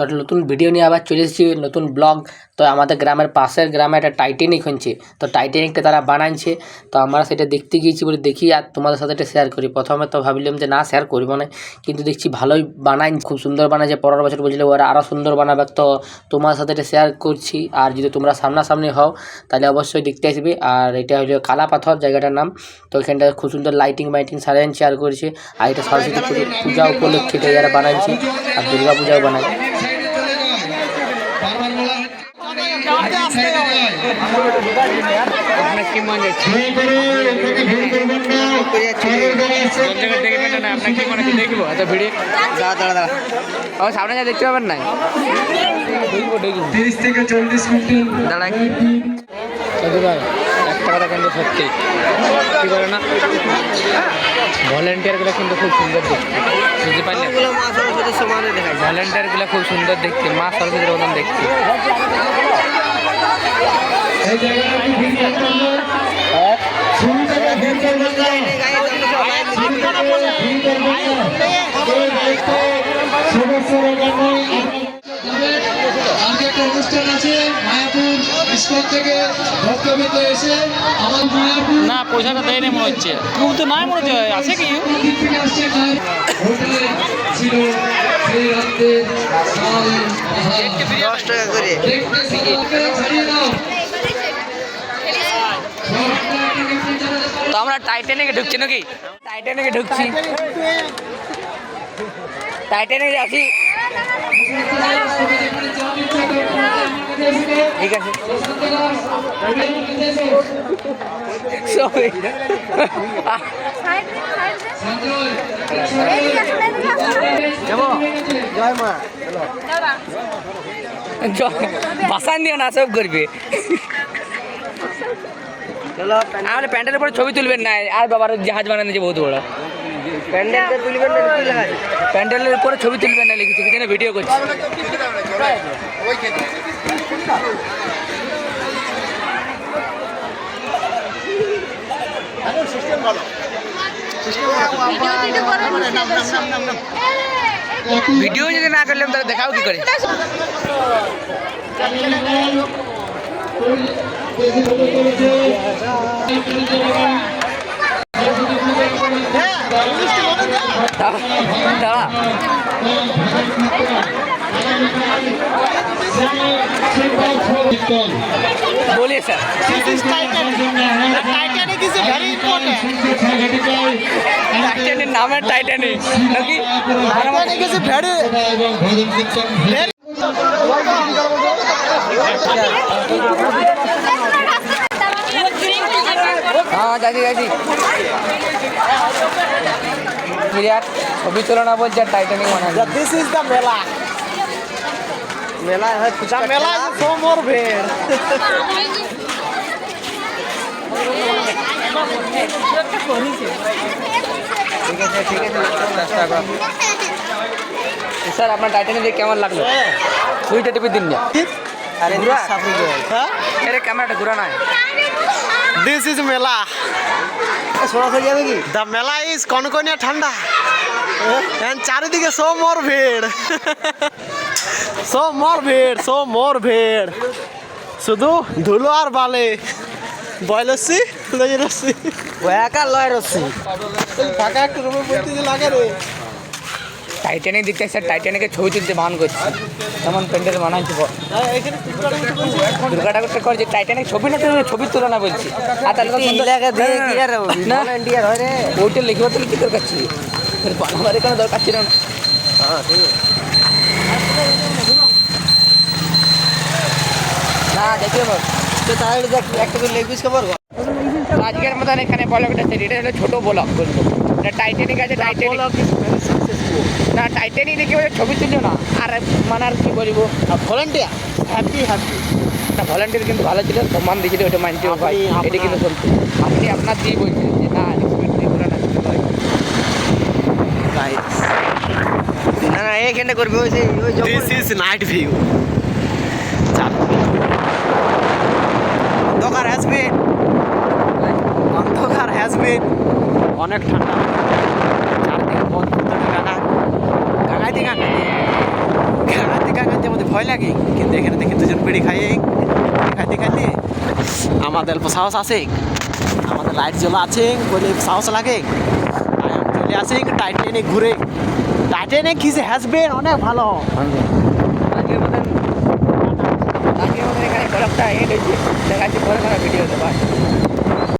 তো একটা নতুন ভিডিও নিয়ে আবার চলে এসেছি, নতুন ব্লগ তো আমাদের গ্রামের পাশের গ্রামে একটা টাইটানিক হচ্ছে তো টাইটানিকটা তারা বানাইছে। তো আমরা সেটা দেখতে গিয়েছি বলে দেখি আর তোমাদের সাথে এটা শেয়ার করি। প্রথমে তো ভাবলাম যে না শেয়ার করব না। কিন্তু দেখছি ভালোই বানাই খুব সুন্দর বানাইছে পরের বছর বলছিল ওরা আরও সুন্দর বানাবে। তো তোমার সাথে এটা শেয়ার করছি। আর যদি তোমরা সামনাসামনি হও, তাহলে অবশ্যই দেখতে আসবে। আর এটা হলো কালা পাথর জায়গাটার নাম। তো এখানটা খুব সুন্দর লাইটিং মাইটিং সাজান শেয়ার করেছে। আর এটা সরস্বতী পুজো পূজা উপলক্ষে এটা যারা বানাইছে। আর দুর্গা পূজাও বানায়। আপনার না ভিড়ে দাঁড়া দাঁড়া ও সামনে যা দেখতে পাবেন দেখব তিরিশ থেকে চল্লিশ মিনিট দাঁড়া দাদু ভাই একটা কথা কিন্তু সত্যি। কি করে না? ভলেন্টিয়ারগুলো কিন্তু খুব সুন্দর দেখতে। বুঝতে পারলে? ভলেন্টিয়ারগুলো খুব সুন্দর দেখতে মা সরস্বতীর মতন দেখতে। সদস্যরা আজকে একটা অনুষ্ঠান আছে মায়াপুর ইস্কন থেকে ভক্তবৃন্দ এসে আমার না পয়সাটা দেয়নি মনে হচ্ছে। খুব তো নাই মনে হচ্ছে আছে কি? হোটেলে ছিল সেই রাত্রে দশ টাকা করে। তো আমরা টাইটানিকে ঢুকছি নাকি? টাইটানিকে ঢুকছি। টাইটানিকে আছি ঠিক আছে যাব জয় মা দিও না সব করবে আমার প্যান্টের উপরে ছবি তুলবেন না আর বাবার জাহাজ বানানো যে বহুত বড় প্যান্ডেলটা তুলবেন না তুলে হয় প্যান্ডেলের উপরে ছবি তুলবেন না লিখেছি সেখানে ভিডিও করছি। ভিডিও যদি না করলাম তাহলে দেখাও কি করে? बोलिए sir Titanic is very important Titanic নামে টাইটানিক নাকি টাইটানিক ইজ ভেরি ভেরি হ্যাঁ দাদি দাদি ক্লিয়ার ছবি তোলা না বলছে টাইটানিক মনে হয়। দিস ইজ দ্য মেলা। মেলা হয় মেলা সো মোর ভেড় ঠিক আছে ঠিক আছে চেষ্টা কর স্যার আপনার টাইটানিক দেখে কেমন লাগল? দুইটা টিপি দিন না। আরে হ্যাঁ? এর ক্যামেরাটা ঘুরা নাই দিস ইজ মেলা। সরাসরি যাবে কি? দ্য মেলা ইজ কনকনিয়া ঠান্ডা। চারিদিকে সো মোর ভিড়। সো মোর ভিড় সো মোর ভিড়। শুধু ধুলো আর বালে। বয় লস্যি লই রস্যি ওয়াকা লয় রস্যি। ফাঁকা একটা রুমে পড়তে লাগে রে। টাইটানিক দেখতে স্যার টাইটানিকের ছবি তুলতে বান করছে। তেমন প্যান্ডেল বানাইছে বল। দুর্গা ঠাকুরটা করে যে টাইটানিক ছবি না তুলে ছবি তুলে না বলছি। আর তাহলে হয় ওইটা লিখে তাহলে কি দরকার ছিল? বানাবার কোনো দরকার ছিল না। না দেখে তাহলে দেখ একটা করে লেগ পিস খবর আজকের মতন এখানে সেট এটা ছোটো ব্লগ বলব। এটা টাইটানিক আছে টাইটানিক না টাইটানিক দেখে ছবি তুললো না। আর মানে আর কি বলব? ভলেন্টিয়ার হ্যাপি হ্যাপি একটা ভলেন্টিয়ার কিন্তু ভালো ছিল সম্মান দিয়েছিল ওটা মানতে ভাই। এটা কিন্তু সত্যি। আপনি আপনার দিয়ে বলছেন যে না না। না না করবে ওই যে ওই দিস ইজ নাইট ভিউ অন্ধকার হ্যাজ বিন অন্ধকার হ্যাজ বিন অনেক ঠান্ডা। ভয় লাগে, কিন্তু এখানে দেখি দুজন বিড়ি খাইয়ে খাইতে খাইতে আমাদের সাহস আছে। আমাদের লাইট জ্বলা আছে বলে সাহস লাগে। চলে আসি টাইটেনিক ঘুরে। টাইটেনিক কি যে হ্যাসবেন অনেক ভালো। ভিডিও দেবো